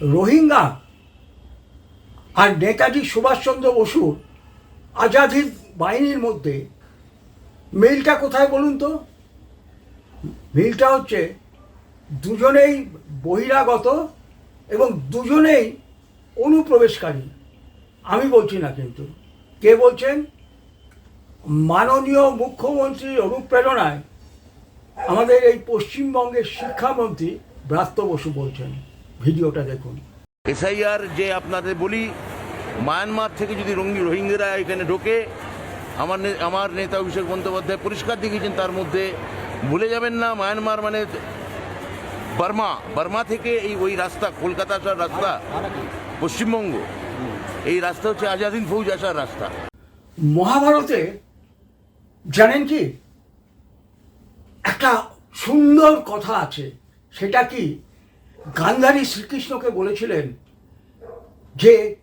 রোহিঙ্গা আর নেতাজি সুভাষচন্দ্র বসুর আজাদির বাহিনীর মধ্যে। মিলটা কোথায় বলুন তো? মিলটা হচ্ছে দুজনেই বহিরাগত এবং দুজনেই অনুপ্রবেশকারী। আমি বলছি না কিন্তু। কে বলছেন? মাননীয় মুখ্যমন্ত্রীর অনুপ্রেরণায় আমাদের এই পশ্চিমবঙ্গের শিক্ষামন্ত্রী ব্রাত্য বসু বলছেন। ভিডিওটা দেখুন। এসআইআর যে আপনাদের বলি মায়ানমার থেকে যদি রঙ্গি রোহিঙ্গারা এখানে ঢোকে আমার আমার নেতা অভিষেক বন্দ্যোপাধ্যায় পরিষ্কার দেখিয়েছেন তার মধ্যে ভুলে যাবেন না মায়ানমার মানে বার্মা। বার্মা থেকে এই ওই রাস্তা কলকাতা আসার রাস্তা পশ্চিমবঙ্গ এই রাস্তা হচ্ছে আজাদিন ফৌজ আসার রাস্তা। মহাভারতে জানেন কি? একটা সুন্দর কথা আছে সেটা কি? গান্ধারী শ্রীকৃষ্ণকে বলেছিলেন যে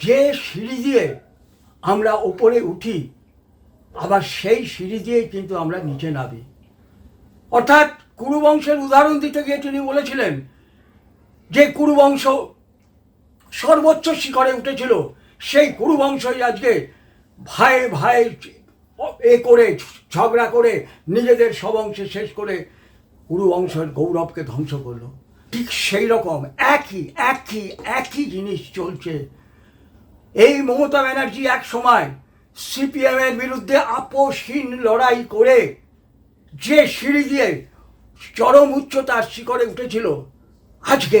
যে সিঁড়ি দিয়ে আমরা ওপরে উঠি, আবার সেই সিঁড়ি দিয়েই কিন্তু আমরা নিচে নামি। অর্থাৎ কুরুবংশের উদাহরণ দিতে গিয়ে তিনি বলেছিলেন যে, কুরুবংশ সর্বোচ্চ শিখরে উঠেছিল, সেই কুরুবংশই আজকে ভাই ভাই এ করে, ঝগড়া করে, নিজেদের সবংশে শেষ করে কুরুবংশের গৌরবকে ধ্বংস করল। ঠিক সেই রকম, একই একই একই জিনিস চলছে। এই মমতা ব্যানার্জি এক সময় সিপিএমের বিরুদ্ধে আপোষহীন লড়াই করে যে সিঁড়ি দিয়ে চরম উচ্চতার শিখরে উঠেছিল, আজকে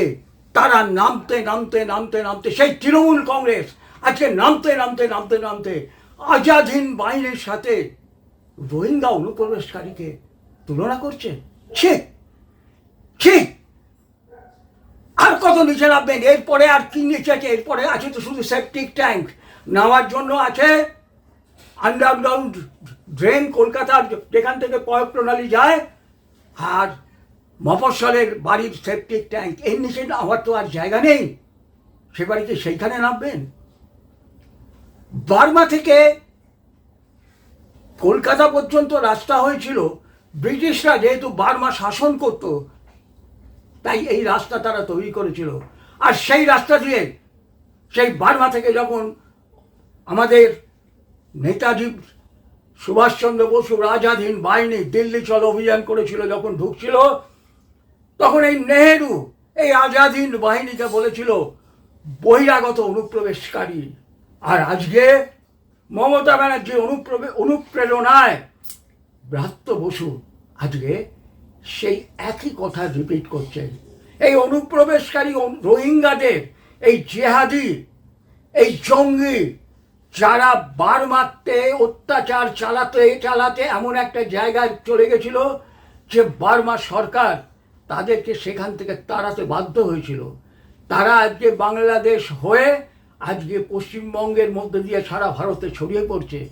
তারা নামতে নামতে নামতে নামতে, সেই তৃণমূল কংগ্রেস আজকে নামতে নামতে নামতে নামতে আজাদহীন বাহিনীর সাথে রোহিঙ্গা অনুপ্রবেশকারীকে তুলনা করছে। ছি ছি। আর কত নিচে নামবেন? এরপরে আর কি নিচে আছে? এরপরে আছে তো শুধু সেপটিক ট্যাঙ্ক নেওয়ার জন্য আছে আন্ডারগ্রাউন্ড ড্রেন কলকাতার যেখান থেকে পয় প্রণালী যায়, আর মফস্বলের বাড়ির সেপটিক ট্যাঙ্ক এর নিচে নামার তো আর জায়গা নেই। সে বাড়িতে সেইখানে নামবেন? বার্মা থেকে কলকাতা পর্যন্ত রাস্তা হয়েছিল। ব্রিটিশরা যেহেতু বার্মা শাসন করত তাই এই রাস্তা তারা তৈরি করেছিল। আর সেই রাস্তা দিয়ে সেই বার্মা থেকে যখন আমাদের নেতাজি সুভাষচন্দ্র বসু রাজাধীন বাহিনী দিল্লি চল অভিযান করেছিল যখন ঢুকছিল, তখন এই নেহেরু এই আজাদীন বাহিনীকে বলেছিল, বহিরাগত অনুপ্রবেশকারী। আর আজকে মমতা ব্যানার্জি অনুপ্রবে, অনুপ্রেরণায় ব্রাত্য বসু আজকে সেই একই কথা রিপিট করছেন এই অনুপ্রবেশকারী রোহিঙ্গাদের, এই জেহাদি, এই জঙ্গি, যারা বার মারতে অত্যাচার চালাতে চালাতে এমন একটা জায়গায় চলে গেছিল যে বার্মা সরকার তাদেরকে সেখান থেকে তাড়াতে বাধ্য হয়েছিল। তারা আজকে বাংলাদেশ হয়ে আজকে পশ্চিমবঙ্গের মধ্যে দিয়ে সারা ভারতে ছড়িয়ে পড়ছে।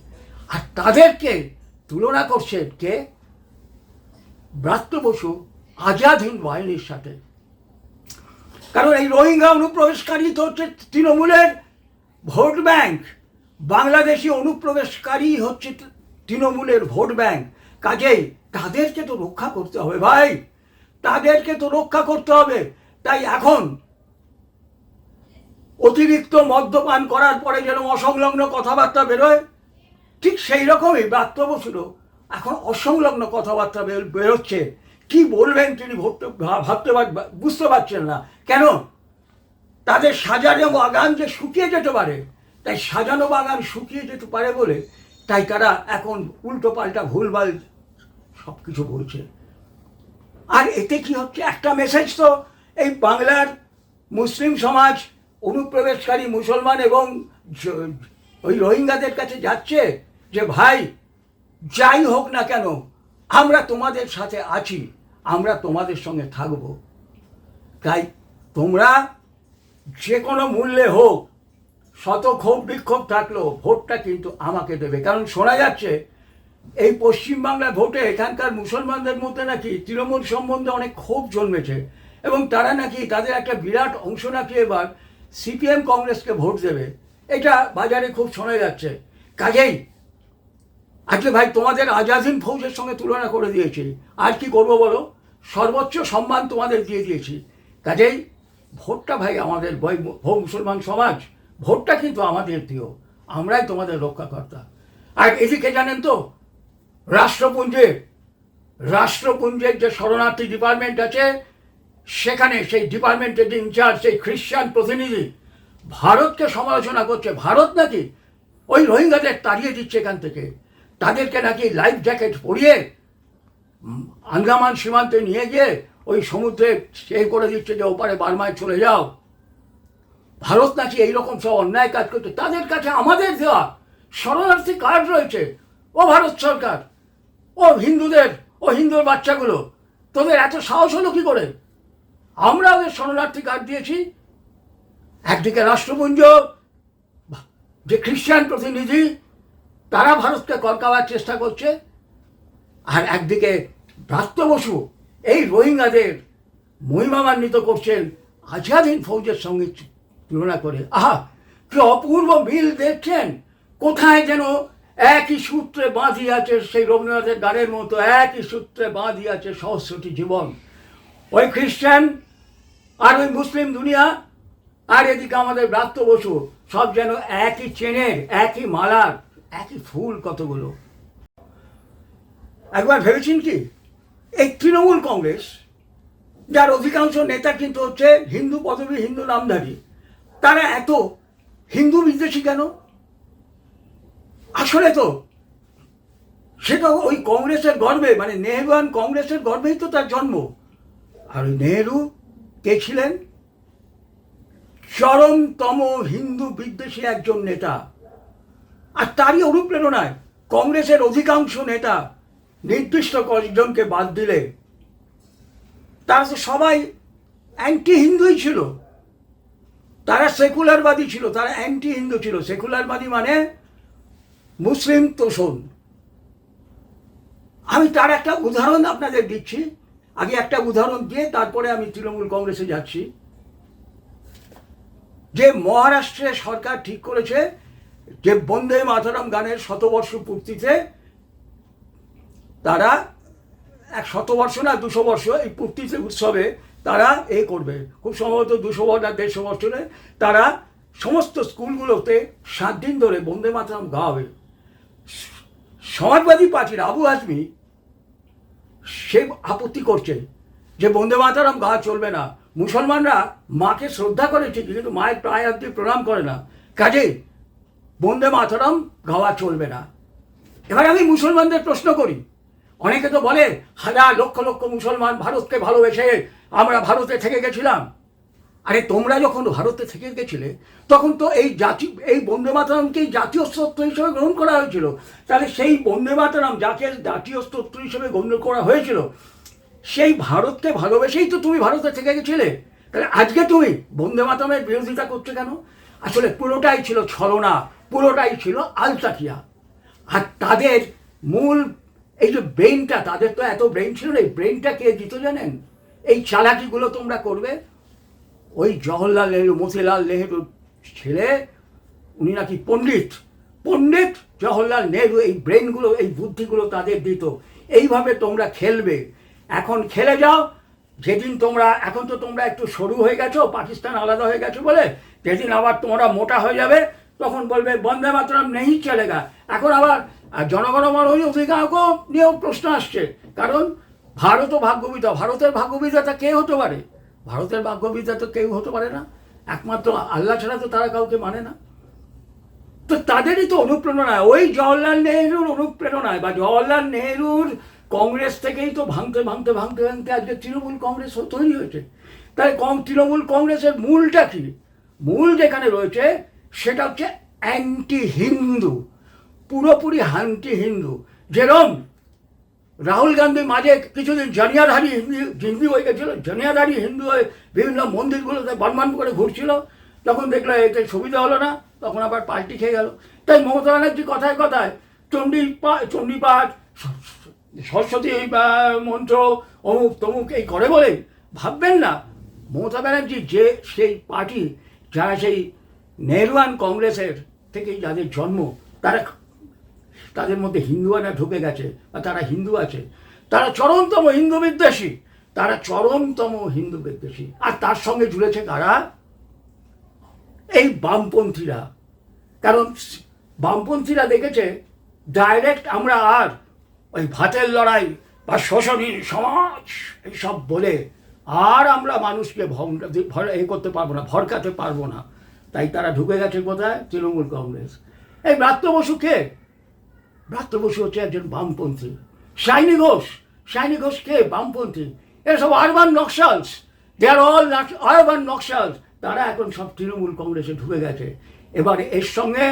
আর তাদেরকে তুলনা করছে কে? ব্রাত্য বসু আজাদহীন বাহিনীর সাথে। কারণ এই রোহিঙ্গা অনুপ্রবেশকারী তো হচ্ছে তৃণমূলের ভোট ব্যাংক। বাংলাদেশি অনুপ্রবেশকারী হচ্ছে তৃণমূলের ভোট ব্যাংক। কাজেই তাদেরকে তো রক্ষা করতে হবে ভাই। তাদেরকে তো রক্ষা করতে হবে। তাই এখন অতিরিক্ত মদ্যপান করার পরে যেন অসংলগ্ন কথাবার্তা বেরোয়, ঠিক সেই রকমই ব্রাত্য বসুর এখন অসংলগ্ন কথাবার্তা বের- বেরোচ্ছে। কি বলবেন তিনি ভাবতে বুঝতে পারছেন না। কেন? তাদের সাজানো বাগান যে শুকিয়ে যেতে পারে, তাই সাজানো বাগান শুকিয়ে যেতে পারে বলে তাই তারা এখন উল্টো পাল্টা ভুলভাল সব কিছু বলছে। আর এতে কি হচ্ছে? একটা মেসেজ তো এই বাংলার মুসলিম সমাজ, অনুপ্রবেশকারী মুসলমান এবং ওই রোহিঙ্গাদের কাছে যাচ্ছে যে, ভাই যাই হোক না কেন, আমরা তোমাদের সাথে আছি, আমরা তোমাদের সঙ্গে থাকব। তাই তোমরা যে কোনো মূল্যে হোক শত ক্ষোভ বিক্ষোভ থাকলেও ভোটটা কিন্তু আমাকে দেবে। কারণ শোনা যাচ্ছে, এই পশ্চিমবাংলার ভোটে এখানকার মুসলমানদের মধ্যে নাকি তৃণমূল সম্বন্ধে অনেক ক্ষোভ জন্মেছে, এবং তারা নাকি তাদের একটা বিরাট অংশ নাকি এবার সিপিএম কংগ্রেসকে ভোট দেবে। এটা বাজারে খুব শোনা যাচ্ছে। কাজেই আজকে ভাই তোমাদের আজাদিন ফৌজের সঙ্গে তুলনা করে দিয়েছি। আর কি করব বলো? সর্বোচ্চ সম্মান তোমাদের দিয়ে দিয়েছি। কাজেই ভোটটা ভাই আমাদের ভো মুসলমান সমাজ, ভোটটা কিন্তু আমাদের দিও আমরাই তোমাদের রক্ষাকর্তা। আর এদিকে জানেন তো রাষ্ট্রপুঞ্জের রাষ্ট্রপুঞ্জের যে শরণার্থী ডিপার্টমেন্ট আছে, সেখানে সেই ডিপার্টমেন্টের যে ইনচার্জ সেই খ্রিস্টান প্রতিনিধি ভারতকে সমালোচনা করছে। ভারত নাকি ওই রোহিঙ্গাদের তাড়িয়ে দিচ্ছে এখান থেকে। তাদেরকে নাকি লাইফ জ্যাকেট পরিয়ে আন্দামান সীমান্তে নিয়ে গিয়ে ওই সমুদ্রে এ করে দিচ্ছে যে ওপারে বার্মায় চলে যাও। ভারত নাকি এইরকম সব অন্যায় কাজ করছে। তাদের কাছে আমাদের দেওয়া শরণার্থী কার্ড রয়েছে। ও ভারত সরকার, ও হিন্দুদের, ও হিন্দুর বাচ্চাগুলো, তোদের এত সাহস হলো কি করে? আমরা ওদের শরণার্থী কার্ড দিয়েছি। একদিকে রাষ্ট্রপুঞ্জ, যে খ্রিস্টান প্রতিনিধি তারা ভারতকে করকাবার চেষ্টা করছে। আর একদিকে ব্রাত্য বসু, এই রোহিঙ্গাদের মহিমান্বিত করছেন আজাদিন ফৌজের সঙ্গে তুলনা করে। আহা, কি অপূর্ব মিল দেখছেন? কোথায় যেন একই সূত্রে বাঁধি আছে সেই রবীন্দ্রনাথের গানের মতো, একই সূত্রে বাঁধি আছে সহস্রটি জীবন। ওই খ্রিস্টান আর ওই মুসলিম দুনিয়া, আর এদিকে আমাদের ব্রাত্য বসু, সব যেন একই চেনের, একই মালার। একই ফুল কতগুলো? একবার ভেবেছেন কি? এই তৃণমূল কংগ্রেস, যার অধিকাংশ নেতা কিন্তু হচ্ছে হিন্দু পদবী, হিন্দু নামধারী, তারা এত হিন্দু বিদ্বেষী কেন? আসলে তো সেটা ওই কংগ্রেসের গর্বে মানে নেহরুয়ান কংগ্রেসের গর্বেই তো তার জন্ম। আর ওই নেহরু কে ছিলেন? চরমতম হিন্দু বিদ্বেষী একজন নেতা। আর তারই অনুপ্রেরণায় কংগ্রেসের অধিকাংশ নেতা নির্দিষ্ট কয়েকজনকে বাদ দিলে তারা তো সবাই অ্যান্টি হিন্দুই ছিল। তারা সেকুলারবাদী ছিল, তারা অ্যান্টি হিন্দু ছিল। সেকুলারবাদী মানে মুসলিম তোষণ। আমি তার একটা উদাহরণ আপনাদের দিচ্ছি। আগে একটা উদাহরণ দিয়ে তারপরে আমি তৃণমূল কংগ্রেসে যাচ্ছি। যে মহারাষ্ট্রে সরকার ঠিক করেছে যে বন্দে মাতরম গানের শতবর্ষ পূর্তিতে তারা এক শতবর্ষ না দুশো বর্ষ এই পূর্তিতে উৎসবে তারা এ করবে। খুব সম্ভবত দুশো বছর না দেড়শো বছরে তারা সমস্ত স্কুলগুলোতে সাত দিন ধরে বন্দে মাতরম গাওয়াবে। সমাজবাদী পার্টির আবু আজমি সে আপত্তি করছে যে বন্দে মাতারাম গাওয়া চলবে না। মুসলমানরা মাকে শ্রদ্ধা করে ঠিকই, কিন্তু মায়ের প্রায় অব্দি প্রণাম করে না। কাজেই বন্দে মাতরম, গাওয়া চলবে না। এবার আমি মুসলমানদের প্রশ্ন করি। অনেকে তো বলে, হাজার লক্ষ লক্ষ মুসলমান ভারতকে ভালোবেসে আমরা ভারতে থেকে গেছিলাম। আরে তোমরা যখন ভারতে থেকে গেছিলে, তখন তো এই জাতি, এই বন্দে মাতারামকেই জাতীয় স্তোত্র হিসেবে গ্রহণ করা হয়েছিল। তাহলে সেই বন্দে মাতারাম যাকে জাতীয় স্তোত্র হিসেবে গণ্য করা হয়েছিল, সেই ভারতকে ভালোবেসেই তো তুমি ভারতে থেকে গেছিলে। তাহলে আজকে তুমি বন্দে মাতারামের বিরোধিতা করছ কেন? আসলে পুরোটাই ছিল ছলনা। পুরোটাই ছিল আলতাকিয়া আর তাদের মূল এই যে ব্রেনটা তাদের তো এত ব্রেন ছিল এই ব্রেনটা কে দিত জানেন? এই চালাকিগুলো তোমরা করবে? ওই জওহরলাল নেহরু মতিলাল নেহরুর ছেলে, উনি নাকি পণ্ডিত। পণ্ডিত জওহরলাল নেহরু এই ব্রেনগুলো এই বুদ্ধিগুলো তাদের দিত। এইভাবে তোমরা খেলবে। এখন খেলে যাও। যেদিন তোমরা, এখন তো তোমরা একটু সরু হয়ে গেছো, পাকিস্তান আলাদা হয়ে গেছো বলে যেদিন আবার তোমরা মোটা হয়ে যাবে। তখন বলবে, বন্দে মাতরম নেই চলেগা। এখন আবার জনগণমন ওই অধিকারকেও নিয়েও প্রশ্ন আসছে। কারণ ভারত ও ভাগ্যবিধা, ভারতের ভাগ্যবিধাতা কে হতে পারে? ভারতের ভাগ্যবিধা তো কেউ হতে পারে না। একমাত্র আল্লাহ ছাড়া তো তারা কাউকে মানে না। তো তাদেরই তো অনুপ্রেরণায়। ওই জওয়াহরলাল নেহরুর অনুপ্রেরণায় বা জওয়াহরলাল নেহরুর কংগ্রেস থেকেই তো ভাঙতে ভাঙতে ভাঙতে ভাঙতে আজকে তৃণমূল কংগ্রেস তৈরি হয়েছে। তাই কম, তৃণমূল কংগ্রেসের মূলটা কি? মূল যেখানে রয়েছে সেটা হচ্ছে অ্যান্টি হিন্দু পুরোপুরি অ্যান্টি হিন্দু যেরম রাহুল গান্ধী মাঝে কিছুদিন জানিয়াধারী হিন্দি হিন্দি হয়ে গেছিল, জানিয়াধারী হিন্দু হয়ে বিভিন্ন মন্দিরগুলোতে বনমান করে ঘুরছিল। তখন দেখল এতে সুবিধা হলো না, তখন আবার পাল্টি খেয়ে গেল। তাই মমতা ব্যানার্জি কথায় কথায় চণ্ডী পাঠ, সরস্বতী মন্ত্র, অমুক তমুক এই করে বলে ভাববেন না। মমতা ব্যানার্জি যে সেই পার্টি, যারা সেই নেহরুয়ান কংগ্রেসের থেকেই যাদের জন্ম, তারা তাদের মধ্যে হিন্দুয়ানা ঢুকে গেছে, বা তারা হিন্দু আছে, তারা চরমতম হিন্দু বিদ্বেষী, তারা চরমতম হিন্দু বিদ্বেষী। আর তার সঙ্গে জুড়েছে কারা? এই বামপন্থীরা। কারণ বামপন্থীরা দেখেছে ডাইরেক্ট আমরা আর ওই ভাতের লড়াই বা শোষণীর সমাজ, এইসব বলে আর আমরা মানুষকে ভং- ভর- এ করতে পারব না, ভরকাতে পারব না। তাই তারা ঢুকে গেছে কোথায়? তৃণমূল কংগ্রেস। এই ব্রাত্য বসু কে ব্রাত্য বসু হচ্ছে একজন বামপন্থী। শাইনি ঘোষ শাইনি ঘোষ কে বামপন্থী। এরা সব urban Naxals. They are all urban Naxals. তারা এখন সব তৃণমূল কংগ্রেসে ঢুকে গেছে। এবারে এর সঙ্গে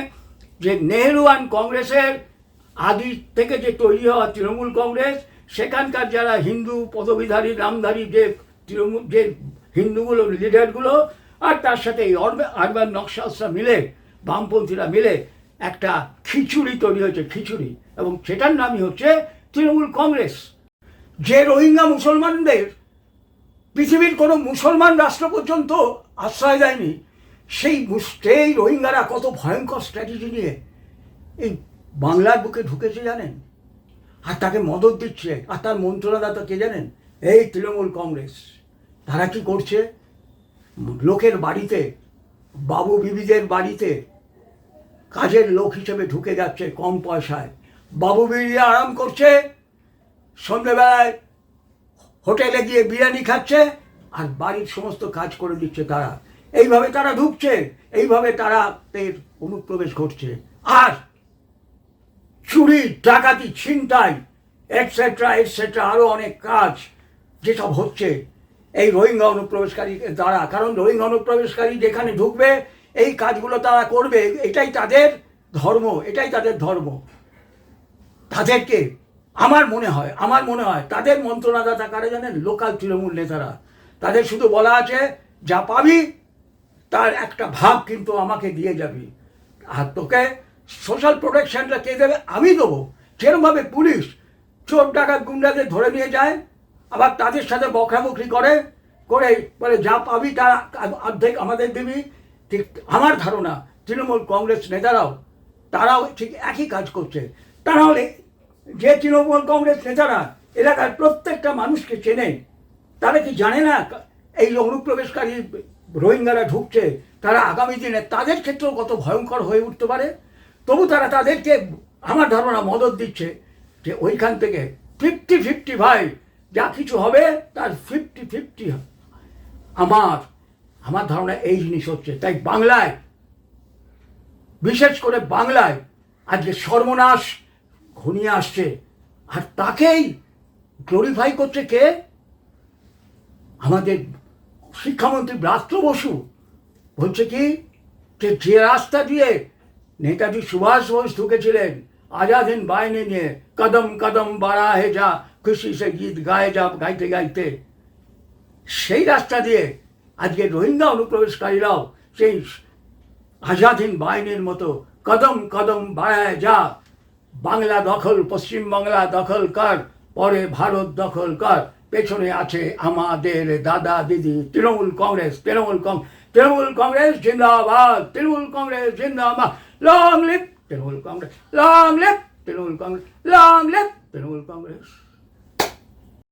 যে নেহরু অ্যান্ড কংগ্রেসের আদি থেকে যে তৈরি হওয়া তৃণমূল কংগ্রেস, সেখানকার যারা হিন্দু পদবিধারী, নামধারী যে তৃণমূল, যে হিন্দুগুলো, লিডারগুলো আর তার সাথে এই আরবান নকশালসরা মিলে, বামপন্থীরা মিলে একটা খিচুড়ি তৈরি হয়েছে, খিচুড়ি। এবং সেটার নামই হচ্ছে তৃণমূল কংগ্রেস। যে রোহিঙ্গা মুসলমানদের, পৃথিবীর কোনো মুসলমান রাষ্ট্র পর্যন্ত আশ্রয় দেয়নি, সেই সেই রোহিঙ্গারা কত ভয়ঙ্কর স্ট্র্যাটেজি নিয়ে এই বাংলার বুকে ঢুকেছে জানেন? আর তাকে মদত দিচ্ছে, আর তার মন্ত্রণাদাতা কে জানেন? এই তৃণমূল কংগ্রেস। তারা কি করছে? লোকের বাড়িতে, বাবু বিবিদের বাড়িতে কাজের লোক হিসেবে ঢুকে যাচ্ছে কম পয়সায়। বাবু বিবিরা আরাম করছে, সন্ধ্যেবেলায় হোটেলে গিয়ে বিরিয়ানি খাচ্ছে আর বাড়ির সমস্ত কাজ করে দিচ্ছে তারা। এইভাবে তারা ঢুকছে, এইভাবে তারা এর অনুপ্রবেশ ঘটছে। আর চুরি, ডাকাতি, ছিনতাই এটসেট্রা এটসেট্রা আরও অনেক কাজ যেসব হচ্ছে এই রোহিঙ্গা অনুপ্রবেশকারী দ্বারা। কারণ রোহিঙ্গা অনুপ্রবেশকারী যেখানে ঢুকবে, এই কাজগুলো তারা করবে, এটাই তাদের ধর্ম, এটাই তাদের ধর্ম। তাদেরকে আমার মনে হয়, আমার মনে হয় তাদের মন্ত্রণাদাতা কারা জানেন? লোকাল তৃণমূল নেতারা। তাদের শুধু বলা আছে, যা পাবি, তার একটা ভাগ কিন্তু আমাকে দিয়ে যাবি। আর তোকে সোশ্যাল প্রোটেকশনটা কে দেবে? আমি দেবো। যেরমভাবে পুলিশ চোর ডাকা গুন্ডাদের ধরে নিয়ে যায় আবার তাদের সাথে বকরাবকরি করে করে বলে, যা পাবি তার অর্ধেক আমাদের দিবি। ঠিক আমার ধারণা, তৃণমূল কংগ্রেস নেতারাও, তারাও ঠিক একই কাজ করছে। এ- যে তৃণমূল কংগ্রেস নেতারা এলাকার প্রত্যেকটা মানুষকে চেনে, তারা কি জানে না এই অনুপ্রবেশকারী রোহিঙ্গারা ঢুকছে, তারা আগামী দিনে তাদের ক্ষেত্রেও কত ভয়ঙ্কর হয়ে উঠতে পারে? তবু তারা তাদেরকে, আমার ধারণা মদত দিচ্ছে যে ওইখান থেকে ফিফটি ফিফটি ভাই যা কিছু হবে, তার ফিফটি ফিফটি আমার আমার ধারণা এই জিনিস হচ্ছে, তাই বাংলায়, বিশেষ করে বাংলায় আজকে সর্বনাশ ঘনিয়ে আসছে। আর তাকেই গ্লোরিফাই করছে কে? আমাদের শিক্ষামন্ত্রী ব্রাত্য বসু। বলছে কি? যে যে রাস্তা দিয়ে নেতাজি সুভাষ বোস ঢুকেছিলেন, আজাদ হিন্দ বাহিনী নিয়ে, কদম কদম বাড়া হে যা খুশি সে গীত গায়ে যা গাইতে গাইতে। সেই রাস্তা দিয়ে আজকে রোহিঙ্গা অনুপ্রবেশকারীরাও সেই আজাদ হিন্দ বাহিনীর মতো কদম কদম বাড়ায় যা বাংলা দখল, পশ্চিম বাংলা দখল কর, পরে ভারত দখল কর। পেছনে আছে আমাদের দাদা, দিদি, তৃণমূল কংগ্রেস, তৃণমূল কং তৃণমূল কংগ্রেস জিন্দাবাদ, তৃণমূল কংগ্রেস জিন্দাবাদ। Long live Trinamool Congress. Long live Trinamool Congress. Long live Trinamool Congress.